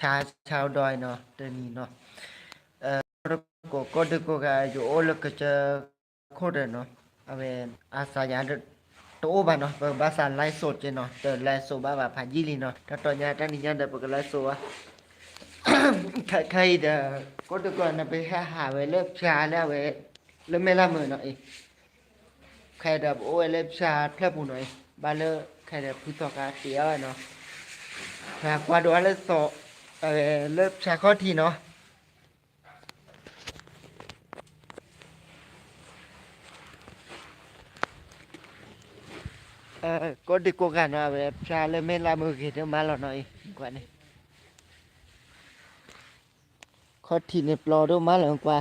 ชาชาวดอยเนาะเดยวนี้เนาะเอ่อก็ก็ดึกก็กะอยู่โอลก็จะโคตรเนาะเอาเป็นอาสายาดโตบ้านเนาะเปิดภาษาไลฟ์สดเจเนาะเตอไลฟ์สดบาบาพาจิลีเนาะถ้าตอนนี้ตอนนี้ยังได้เปิดไลฟ์สดอะใครใครเด้อก็ดึกก็นนะไปหาหาไว้เลิกชาแล้วเว้ยแล้วไม่ละมือเนาะเอ้ใครเด้อโอ้ยเลิกชาแทบปุ่นหน่อยบาเลอใครเด้อผู้ต่อกาเตียเนาะ เออเลิกชาข้อทีเนาะเออก็ดีกว่ากันนะแบบชาเลยไม่ลามือกิดมาเราหน่อยกว่านี้ข้อทีเนี่ยปลอด้วยมาเรากว่า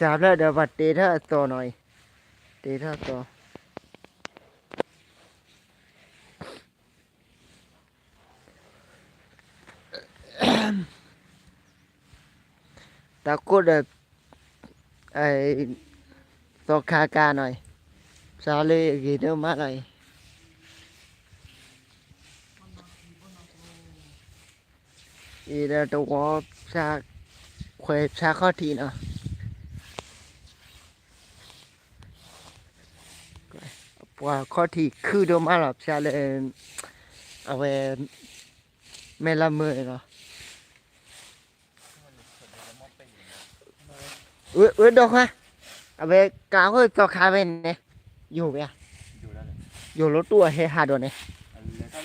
qua Sao đó đã vật tế thơ to nói Tế thơ to Ta cốt được ấy to kha ca nói Sao lê gì đâu má này Ý là đâu có xa Khuê xa khó thị nữa ว่าข้อที่ ว่าข้อที่คือโดมอาหลับชาเลยเอาไว้ไม่ละมือเนาะเอ้ยเอ้ยดอกฮะเอาไว้กาวเฮ้ยต่อคาเวนเนี่ยอยู่ไหมอยู่แล้วเลยอยู่รถตัวเฮฮาโดนเนี่ยอันเลยถ้า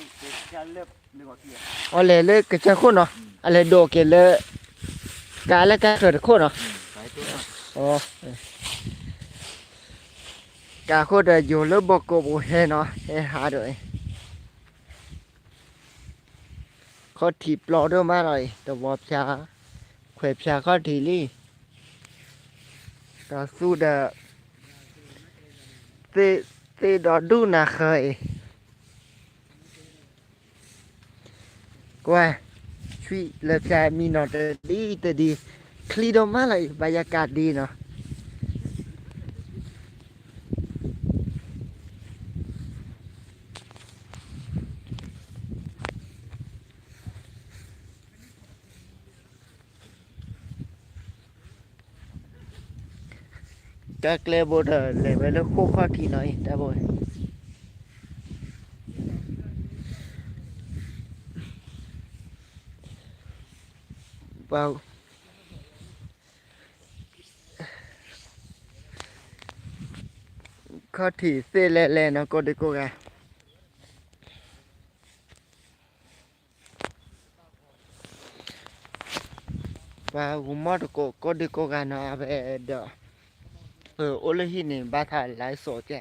จะเลือเลยเลยกระเจ้าคนเนาะอะไรโดเกลเลยกาแล้วกาเกิดคนเนาะอ๋อ กาโคตรอยู่แล้วบอกกบุเฮเนาะเฮฮาด้วยเขาถีบล้อด้วยมาหน่อยแต่วอบชาเขวบชาเขาทีลี่ก็สู้เดเตเตดอดูนะเคยกว่าช่วยเล็บชามีนอตดีแต่ดี คลีดอมาเลยบรรยากาศดีเนาะ các level đờ level khô khoa thì nói đã rồi vào khó thì xe lẹ lẹ nó có được cô gà và cũng mất cô có được cô gà nó về đỡ เออโอเลหินี่บาทาไลฟ์สดแจ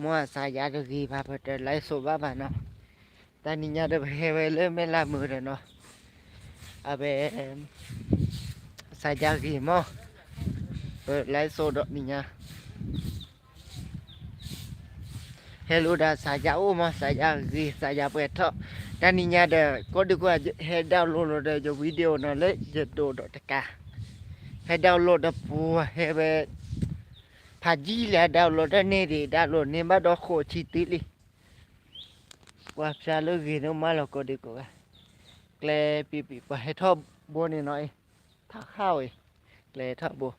มัวสายาดกีพาเพตไลฟ์สดบ้าบ้าเนาะตอนนี้ยาเดเฮเวเลไม่ละมือเนาะอาเบสายากีมอเปิดไลฟ์สดนี่ยาเฮลูดาสายาโอมาสายากีสายาเปิดเถอะตอนนี้ยาเดก็ดีกว่าเฮดาวน์โหลดเดจะวิดีโอเนาะเลยจะโดดตะกาให้ดาวน์โหลดปัวเฮเ Pajila download nere download ne ba do kho chi tili. Wa psa lo gi no ma lo ko de ko ga. Kle pi pi pa he tho bo ni noi. Tha khao e. Kle tho bo.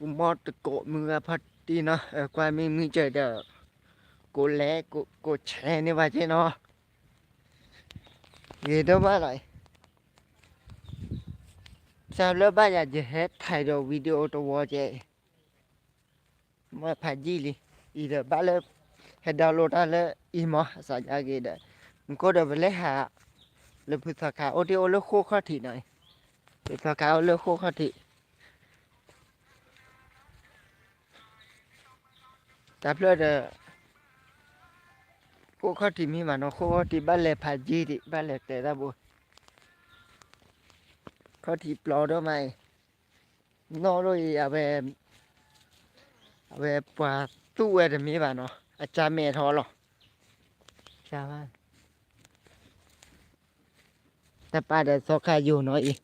Mọt cổ mưa phát đi nó qua mình mình chơi đỡ cô lẽ cô cô chè như vậy chứ nó gì đâu mà lại ซาเลบายาจะเห็นถ่ายดวิดีโอตัวเจมาพัจีลีอีเดบาเลเฮ็ดดาวโหลดอะไรอีมอสัญญาเกิดมก็เดบเลหาเลพุทธคาโอที่โอเลโคข้อที่หน่อยพุทธคาโอเลโคข้อที่ตับเพื่อเดโคข้อที่มีมันโคข้อที่บ้านเลพัจจีบ้านเลแต่ราบุ เขาทีปลอด้วยไหมนอด้วยอาเวอาเวปว่าตู้เวทมีป่ะเนาะอาจารย์เมทอหรอใช่ไหมแต่ป้าเดี๋ยวสอขาอยู่น่อยอีก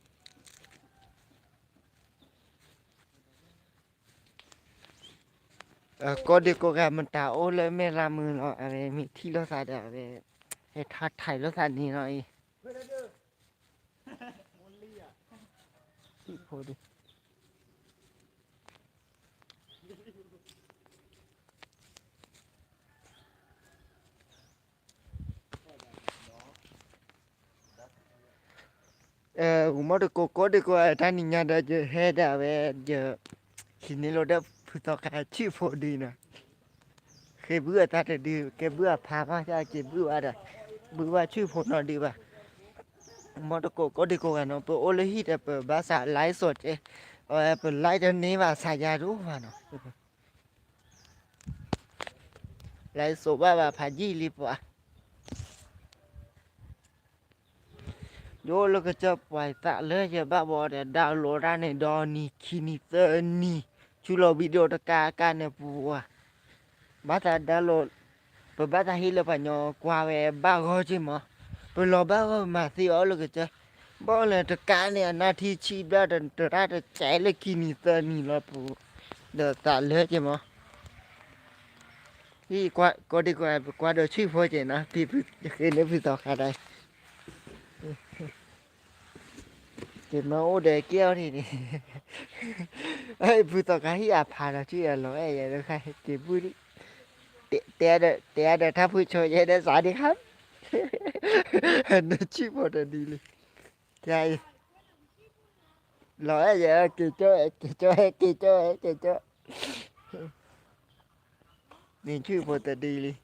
เออก็ด็กก็แกมันตาโอ้เลยไม่ละมือเนาะอะไรมีที่รถสายเดี๋ยวอะไรให้ทักถ่ายรถสายนี้หน่อย ที่โพดิเออกูมอดก็ก็เด็กก็ท่านนี่งานเดี๋ยวจะให้ได้เวเดี๋ยวทีนี้เราได้ผู้ต่อการชื่อโพดีนะเคยเบื่อตาแต่ดีแกเบื่อพามาจะเก็บเบื่ออะไรเบื่อว่าชื่อโพนอนดีป่ะ มอดก็ก็เด็กกันเนาะเปโอเลฮิตเปภาษาไลฟ์สดเออเปไลฟ์เดี๋ยวนี้ว่าสายารู้ว่าเนาะไลฟ์สดว่าว่าพายี่ลิปว่ะโยแล้วก็จะปล่อยตะเลยจะบ้าบอแต่ดาวน์โหลดได้ในดอนี่คินิเตอร์นี่ชูโรวิดีโอตะกาการเนี่ยปัวบ้าตาดาวน์โหลดปบ้าตาฮิเลปะญอ ปลอบ้าก็มาสิอ๋อแล้วก็จะบ่เลยตะการเนี่ยนาทีชีบได้แตะระตะใจเลยคินิเตอนี่ละปัวเดือดตะเลยจิมพี่กว่าก็ดีกว่ากว่าเดือดชื่อพอเจนะพี่พี่จะเคยนึกพี่ต่อขาได้เก็บมาโอเดเกี้ยวนี่นี่เฮ้ยพูดต่อกันที่อาพาเราชื่ออะไรเอ้ยอย่าเลยใครเก็บพูดดิเตะเตะเดะเตะเดะถ้าพูดโชว์เยอะได้สวัสดีครับ นั่นชื่อพอดีเลยใช่ร้อยเยอะกี่โจ้กี่โจ้กี่โจ้กี่โจ้นี่ชื่อพอดีเลย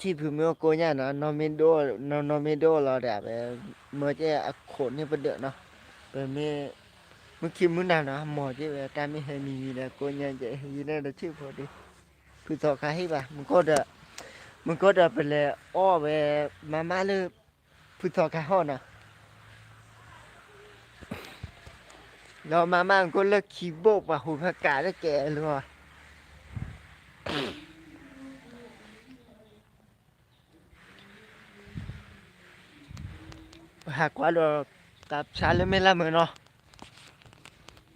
ที่พิมพ์โกเนี่ยเนาะนอมิโดนอนอมิโดเราแบบเมื่อจะขนนี่ประเดี๋ยวเนาะเป็นเมื่อเมื่อคิมมือนั้นเนาะหมอที่แบบการไม่ให้มีนะโกเนี่ยจะยีนั่นชื่อพอดีคือต่อคาให้ป่ะมันก็จะ มันก็จะเป็นเลยอ้อไปมามาเลยพูดต่อคาห้อนะแล้วมามามันก็เลิกคีย์บอป่ะหูพักกาแล้แกเลยว่ะหากว่าเรากับชาเลเมล่ามือเนาะ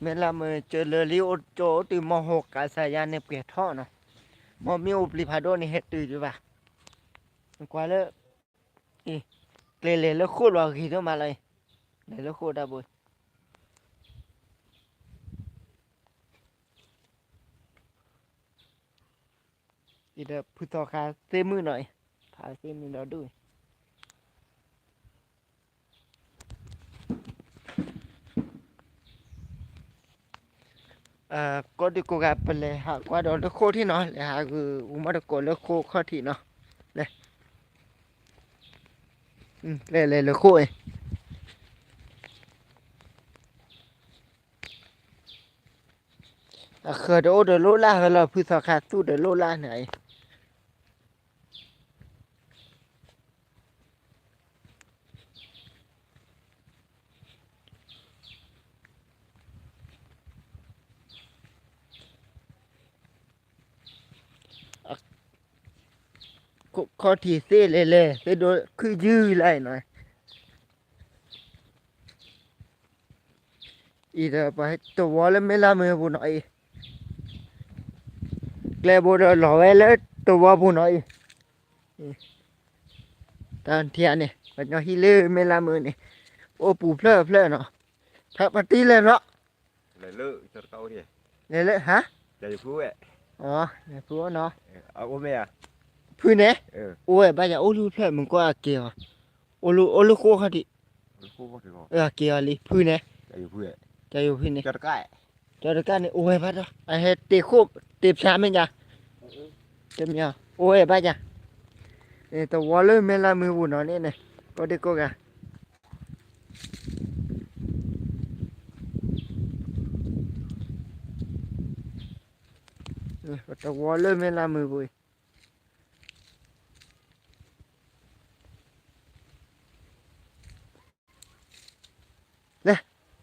เมล่ามือเจอเลลิโอโจตีมหกกาสายานในเปียท่อเนาะมอมิอุปลิพาโดนี่เฮตื่นอยู่ป่ะ กว่าเลยอีเกลเลแล้วโคตรว่าขี่เข้ามาเลยเลยแล้วโคตรได้บุยอีเดพุทธคาเซมือหน่อยพาเซมือเราด้วย à có đi cô gặp lệ hạ qua đó nó khô thì nó lệ hạ cứ uống mà được cổ nó khô khó thì nó đây ừ lệ lệ là khô ấy à khờ đó được lô la hay là phi thọ khát tu được lô la này có có thì xe lệ lệ cái đó cứ dư lại này ý là phải tổ võ lên mấy làm người phụ nói lệ bộ đó lò về lên tổ võ phụ nói tàn thiện này và nhỏ hi lê mấy làm người này ô bù phơ phơ nó thật mà tí lên đó เลยเลิกจะเข้าดิ lệ lệ hả จะอยู่พูดเอ้ ờ lệ phú nó เอาโอ้แม่ phú nè เออ ôi bây giờ ô lưu phơ mình có à kìa ô lưu ô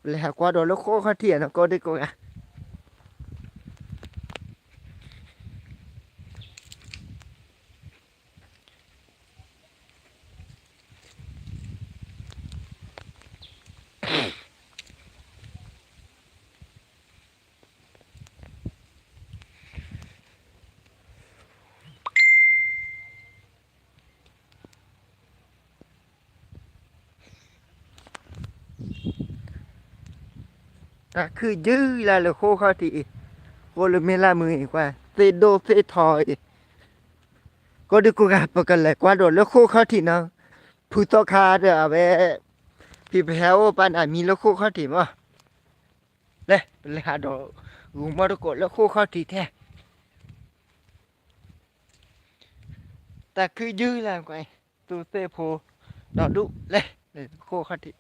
แล้วก็โดนลูกโคเขาเถียนก็ได้กูอะ ก็คือยื้อและเลยโคข้อทีโคเลยไม่ละมืออีกว่าเซโดเซทอยก็ดูกูกับปกันเลยกว่าโดนแล้วโคข้อทีเนาะผู้ต่อคาเด้อเวพี่แพ้วปันอะมีแล้วโคข้อทีมั้งเลยเลยหาโดนกงูมารกตแล้วโคข้อทีแท้แต่คือยื้อแล้วไงตัวเซโพดอดุเลยเลยโคข้อที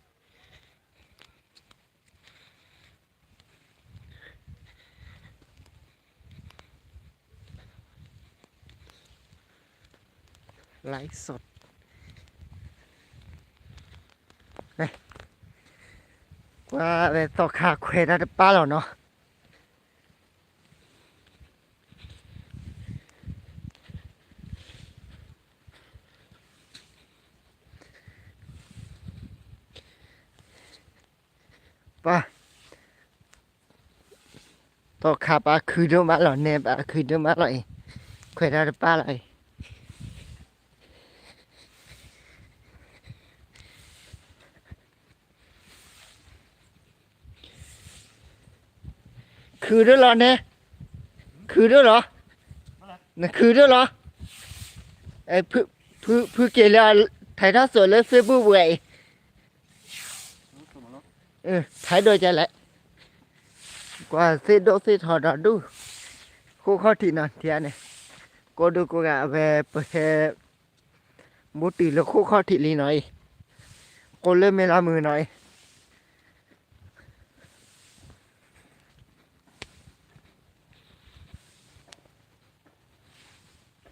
ไลฟ์สดเฮ้ยว่าไปต่อขาเควได้ป้าเหรอเนาะป้าต่อขาป้าคือเดิมมาเหรอเนี่ยป้าคือเดิมมาเหรอเควได้ป้าเหรอ คือด้วยเหรอเนี่ยคือด้วยเหรอน่ะคือด้วยเหรอไอ้พื่พื่พื่เกลียถ่ายทอดสดเลยเฟซบุ๊กเว้ยเออถ่ายโดยใจแหละกว่าเซโดเซทอดอดูคู่ข้อที่นอนเทียเนี่ยก็ดูกูกะไปเปิดมุติแล้วคู่ข้อที่ลีหน่อยก็เริ่มไม่ละมือหน่อย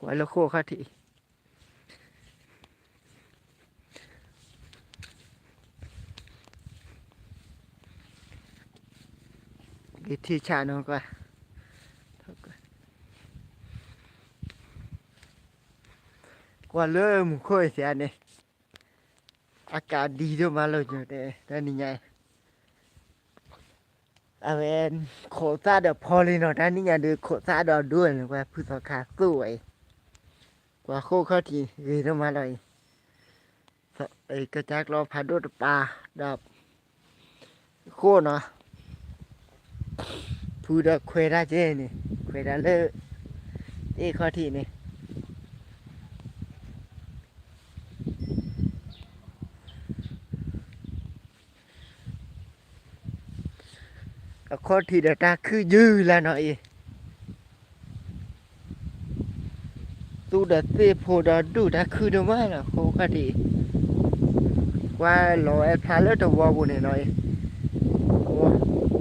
กว่าเนาคู่กระจากรอตะปายเออโอ้ยกันเดี๋ยวกระกระจากรอโพหน่อยเส้เลยแหละรอได้ละข้อทีแค่เนี่ย quá là khô khá thị cái thi trà nó qua qua lỡ một khôi xe này อากาศดีด้วยมาเลยอยู่แต่แต่นี่ไงอาเวนโคซาเดอพอลินอด้านนี้ไงดูโคซาดอด้วยเลยว่าผู้สขาสวย ว่าโคเข้าทีเรียนมาเลยไอ้กระจากรอพาดุดปลาดับโคเนาะผู้ดเควยได้เจนี่เควยได้เลอะเอ้ข้อที่นี่ข้อทีเดยวตาคือยื้อแล้วหน่อย ดาเซโพดาดูดาคือเดมาล่ะโคกะดีว่าลอแอพาเลตวอบุเนี่ยหน่อยโอ้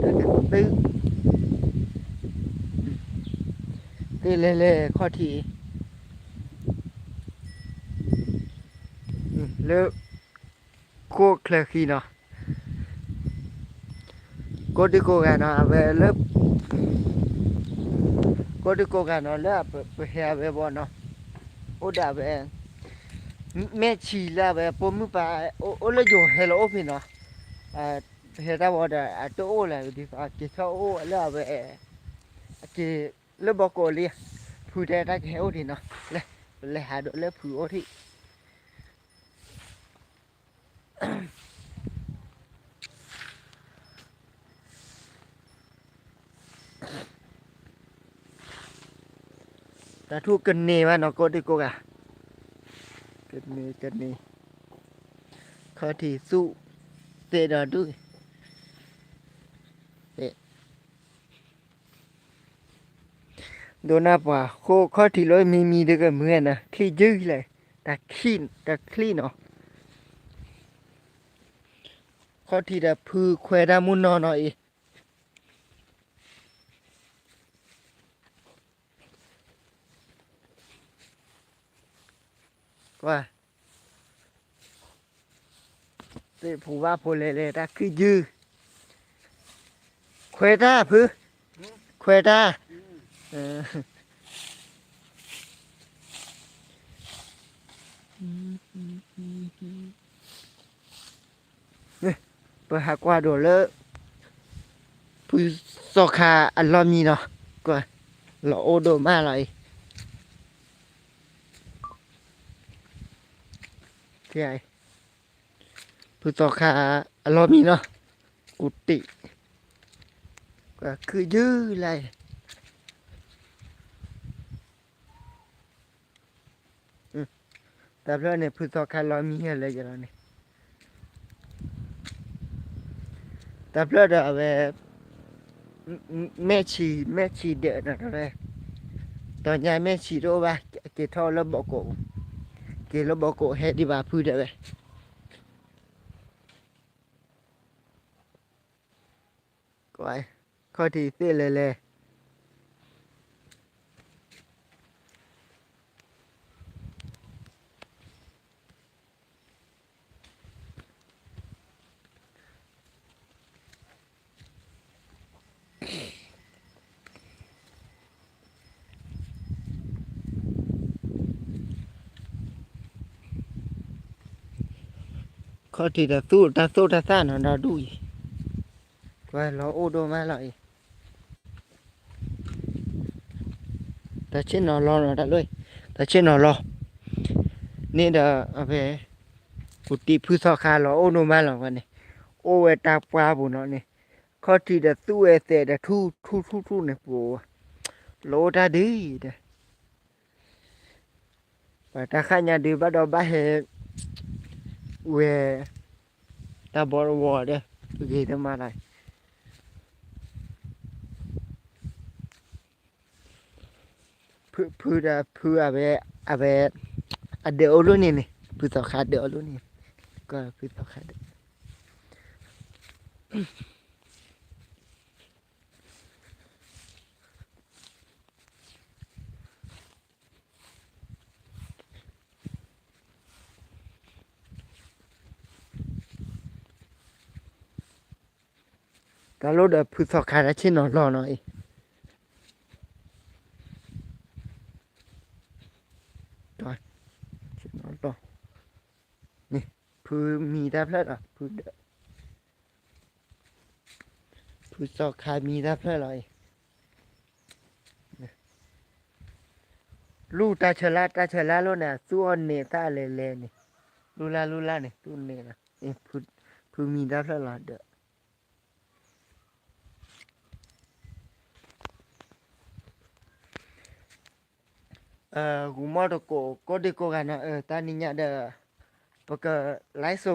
ตะกันตึตีเล่ๆข้อทีแล้วโคเคลคีเนาะกดดิโกกันเนาะเวลกดดิโกกันเนาะแล้วไปเฮียไปบ่เนาะ ဟုတ်တာပဲမဲချီလာပဲပုံမှုပါအိုလေဂျိုဟဲလိုဖင်နော်အဲဟဲတာဘော်ဒါအတိုးလာဒီအကေခိုးအလာပဲအကေလဘကိုလီဖူတဲ့တိုက်ခဲဟုတ်တယ်နော်လဲလဲဟာတော့လဲဖူဟုတ်တယ် ตาทุกกันนี่ว่าเนาะโกดิโกกะกันนี่กันนี่ข้อที่สู้เตะดอด้วยเตะโดนนับว่าโคข้อที่ร้อยมีมีเด็กเหมือนนะที่ยื้อเลยแต่ขี้แต่คลีเนาะข้อที่ดะพือแควดามุนนอหน่อย ว่าเตผู้ว่าผู้เล่ๆได้คือยื้อควตาพื้ควตาเออเนี่ยไปหากว่าโดดเลยผู้สอคาอันรอมีเนาะก็เราโอโดมาเลย ที่ไอผู้สอคาอันรมีเนาะกุฏิก็คือยื้อเลยแต่เพื่อนเนี่ยผู้สอคารมีอะไรอย่างเงี้ยแต่เพื่อนเดี๋ยวเอาไปแม่ชีแม่ชีเดือดอะไรตอนยายแม่ชีโรว่าเกทอแล้วบอกโก เกแล้วบอกโกเฮ็ดดีว่าพูดได้ไหมก็ไอ้ข้อที่ เข้อที่จะสู้ตาสู้ตาซ่านเราดูอีก็เราโอโดมาเลยแต่เช่นเรารอเราได้เลยแต่เช่นเรารอนี่เดี๋ยวเอาไปกุฏิพืชคาเราโอโดมาเรากันนี่โอเวตาปลาบุเนาะนี่ข้อที่จะสู้เอเสเดทู่ทู่ทู่ทู่เนี่ยปูโลดาดีเด้แต่ถ้าข้าเนี่ยดีบัดเราบ้าเฮ where ta bor water ghi nó mà này phu phu da phu abe abe ade olu ni ni phu so kha de olu ni ko phu so kha de ta lo da phu so kha da chin no lo no e ชิ้นนอนต่อนี่พือมีได้เพลิดอะพือเดอะพือซอกคายมีได้เพลิดเลยลูกตาเชลาตาเชลาโลน่ะส่วนเนตาเลเลนี่ลูลาลูลาเนี่ยตุนเนนะนี่พือพือมีได้เพลิดเดอะเอ่อกูมอดโกโกดิโกกันนะเออตานี่เนี่ยเดอปกไลฟ์โซ